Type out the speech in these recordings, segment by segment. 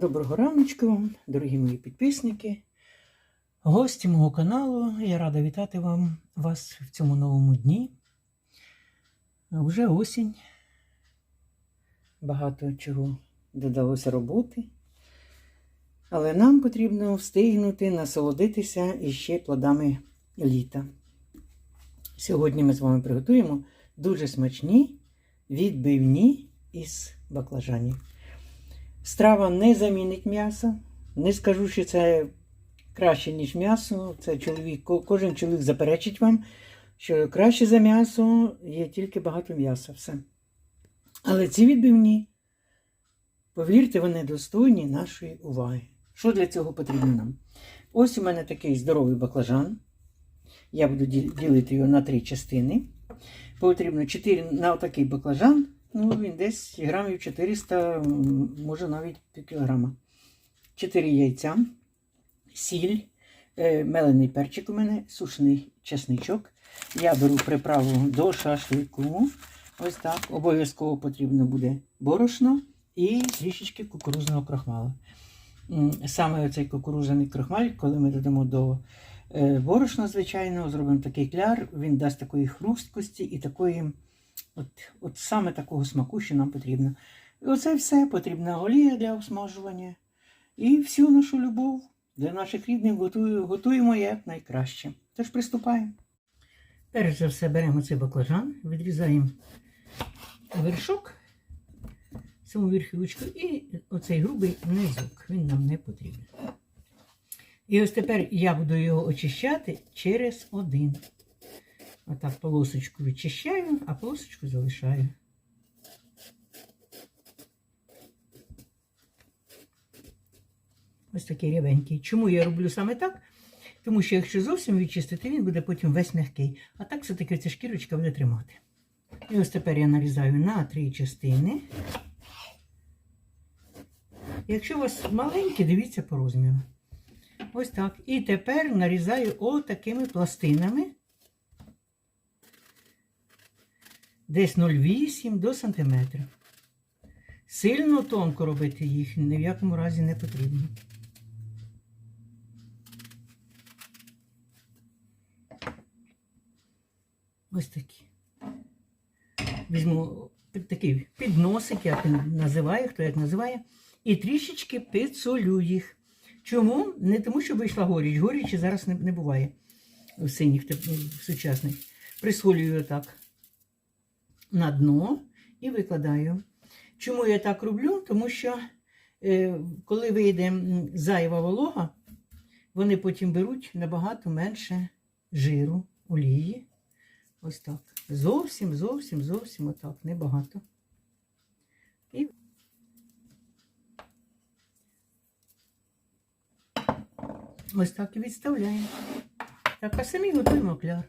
Доброго раночку вам, дорогі мої підписники, гості мого каналу. Я рада вітати вам, вас в цьому новому дні. Вже осінь. Багато чого додалося роботи. Але нам потрібно встигнути насолодитися іще плодами літа. Сьогодні ми з вами приготуємо дуже смачні відбивні із баклажанів. Страва не замінить м'ясо. Не скажу, що це краще, ніж м'ясо. Це чоловік, кожен чоловік заперечить вам, що краще за м'ясо є тільки багато м'яса. Все. Але ці відбивні, повірте, вони достойні нашої уваги. Що для цього потрібно нам? Ось у мене такий здоровий баклажан. Я буду ділити його на три частини. Потрібно 4 на отакий баклажан. Ну, він десь грамів 400, може навіть пів кілограма. 4 яйця, сіль, е, мелений перчик у мене, сушений чесничок. Я беру приправу до шашлику. Ось так. Обов'язково потрібно буде борошно і трішечки кукурузного крохмалу. М, Саме оцей кукурузяний крохмаль, коли ми додамо до е, борошна, звичайно, зробимо такий кляр, він дасть такої хрусткості і такої, от, от саме такого смаку, що нам потрібно. І оце все потрібна олія для обсмажування. І всю нашу любов для наших рідних готую, готуємо як найкраще. Тож приступаємо. Перш за все беремо цей баклажан, відрізаємо вершок, саму верхівочку і оцей грубий низок. Він нам не потрібен. І ось тепер я буду його очищати через один. Отак полосочку відчищаю, а полосочку залишаю. Ось такий рябенький. Чому я роблю саме так? Тому що якщо зовсім відчистити, він буде потім весь м'який. А так все-таки ця шкірочка буде тримати. І ось тепер я нарізаю на три частини. Якщо у вас маленькі, дивіться по розміру. Ось так. І тепер нарізаю отакими пластинами. Десь 0,8 до сантиметра. Сильно тонко робити їх ні в якому разі не потрібно. Ось такі. Візьму такий підносик, як він називає, хто як називає, і трішечки підсолю їх. Чому? Не тому, що вийшла горіч. Горічі зараз не, не буває у синіх в сучасних. Присолюю так на дно і викладаю. Чому я так роблю? Тому що е, коли вийде зайва волога, вони потім беруть набагато менше жиру, олії. Ось так. Зовсім, зовсім, зовсім отак, небагато. І ось так і відставляємо. Так, а самі готуємо кляр.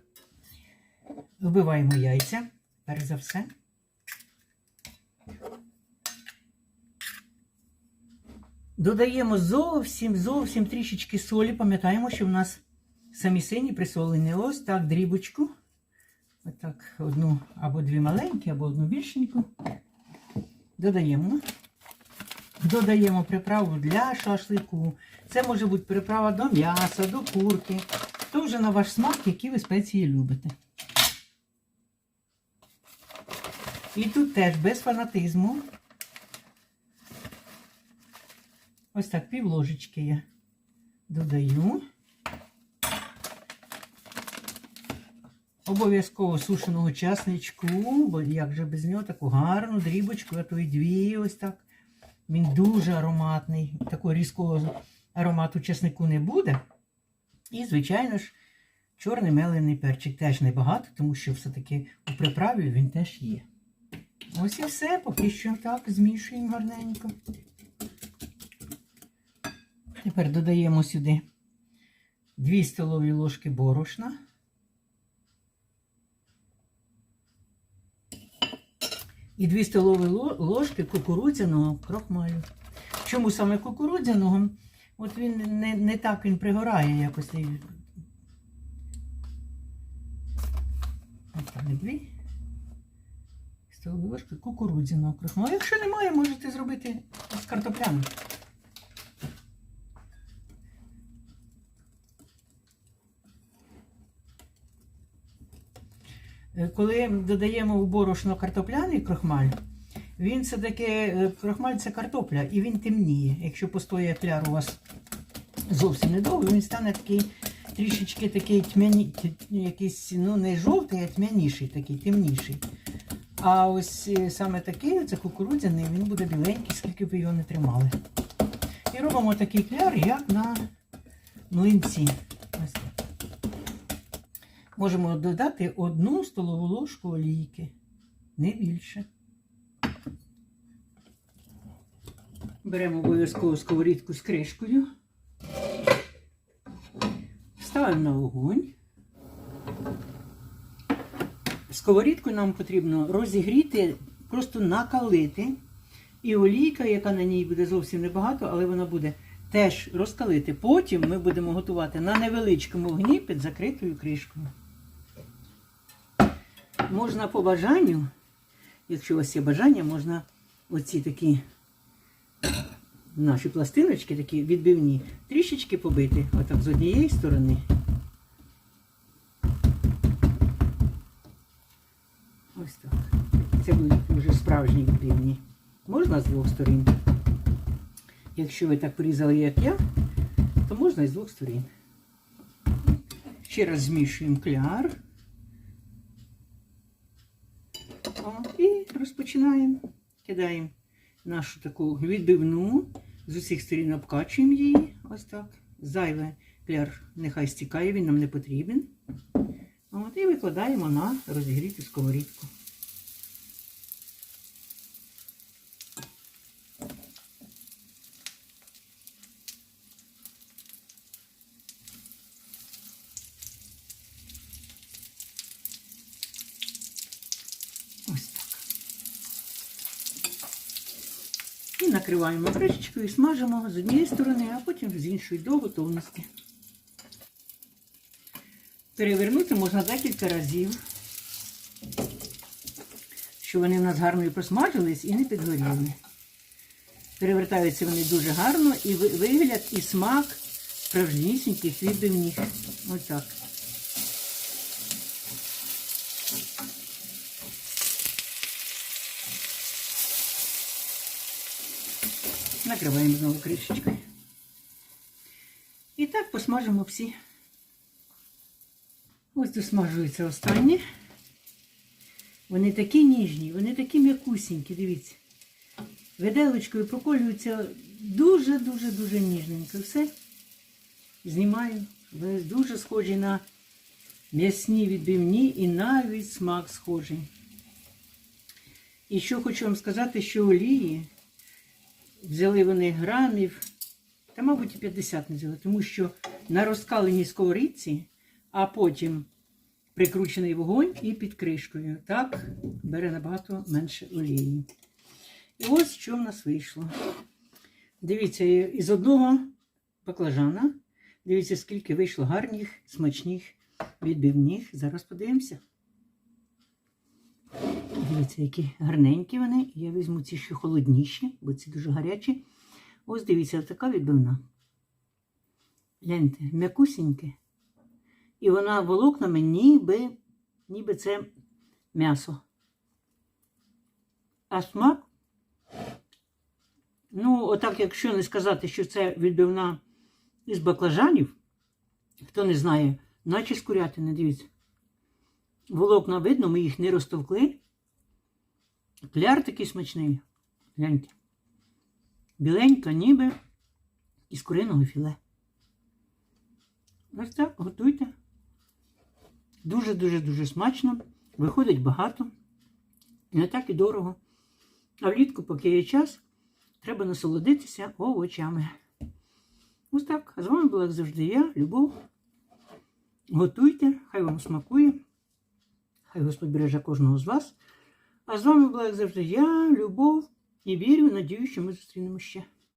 Вбиваємо яйця, перш за все. Додаємо зовсім, зовсім трішечки солі. Пам'ятаємо, що в нас самі сині присолені. Ось так, дрібочку. Отак, одну або дві маленькі, або одну більшеньку. Додаємо. Додаємо приправу для шашлику. Це може бути приправа до м'яса, до курки. То вже на ваш смак, які ви спеції любите. І тут теж без фанатизму. Ось так пів ложечки я додаю. Обов'язково сушеного часничку, бо як же без нього таку гарну дрібочку, а то і дві ось так. Він дуже ароматний. Такого різкого аромату часнику не буде. І, звичайно ж, чорний мелений перчик теж небагато, тому що все-таки у приправі він теж є. Ось і все, поки що так змішуємо гарненько. Тепер додаємо сюди 2 столові ложки борошна. І 2 столові ложки кукурудзяного крохмалю. Чому саме кукурудзяного? От він не, не так він пригорає якось. От, не дві столові ложки кукурудзяного крахмалу. Ну, якщо немає, можете зробити з картоплями. Е, коли додаємо в борошно картопляний крохмаль, він все таки е, крахмаль це картопля, і він темніє. Якщо постоє кляр у вас зовсім недовго, він стане такий трішечки такий тьмяні, якийсь, ну не жовтий, а тьмяніший, такий темніший. А ось е, саме такий, це кукурудзяний, він буде біленький, скільки б його не тримали. І робимо такий кляр, як на млинці. Ось. Можемо додати одну столову ложку олійки, не більше. Беремо обов'язково сковорідку з кришкою. Ставимо на вогонь. Сковорідку нам потрібно розігріти, просто накалити. І олійка, яка на ній буде зовсім небагато, але вона буде теж розкалити. Потім ми будемо готувати на невеличкому вогні під закритою кришкою. Можна по бажанню, якщо у вас є бажання, можна оці такі наші пластиночки, такі відбивні, трішечки побити. Отак з однієї сторони. Ось так. Це будуть вже справжні відбивні. Можна з двох сторін. Якщо ви так порізали, як я, то можна і з двох сторін. Ще раз змішуємо кляр. О, і розпочинаємо. Кидаємо нашу таку відбивну. З усіх сторін обкачуємо її. Ось так. Зайве кляр нехай стікає, він нам не потрібен. От, і викладаємо на розігріту сковорідку. Накриваємо кришечкою і смажимо з однієї сторони, а потім з іншої до готовності. Перевернути можна декілька разів, щоб вони в нас гарно і просмажились і не підгоріли. Перевертаються вони дуже гарно і вигляд, і смак справжнісіньких відбивних. Ось так. Накриваємо знову кришечкою. І так посмажимо всі. Ось досмажуються останні. Вони такі ніжні, вони такі м'якусінькі, дивіться. Виделочкою проколюються дуже-дуже-дуже ніжненько. Все. Знімаю. Вони дуже схожі на м'ясні відбивні і навіть смак схожий. І що хочу вам сказати, що олії взяли вони грамів, та, мабуть, і 50 не взяли, тому що на розкаленій сковорідці, а потім прикручений вогонь і під кришкою. Так бере набагато менше олії. І ось що в нас вийшло. Дивіться, із одного баклажана. Дивіться, скільки вийшло гарних, смачних, відбивних. Зараз подивимося. Дивіться, які гарненькі вони. Я візьму ці ще холодніші, бо ці дуже гарячі. Ось дивіться, така відбивна. Гляньте, м'якусіньке. І вона волокнами ніби, ніби це м'ясо. А смак, ну, отак, якщо не сказати, що це відбивна із баклажанів, хто не знає, наче з курятини, дивіться. Волокна видно, ми їх не розтовкли. Кляр такий смачний. Гляньте. Біленька, ніби із куриного філе. Ось так, готуйте. Дуже-дуже-дуже смачно. Виходить багато. Не так і дорого. А влітку, поки є час, треба насолодитися овочами. Ось так. А з вами була, як завжди, я, Любов. Готуйте, хай вам смакує. Хай Господь береже кожного з вас. А з вами була, як завжди, я, Любов, і вірю, надію, що ми зустрінемо ще.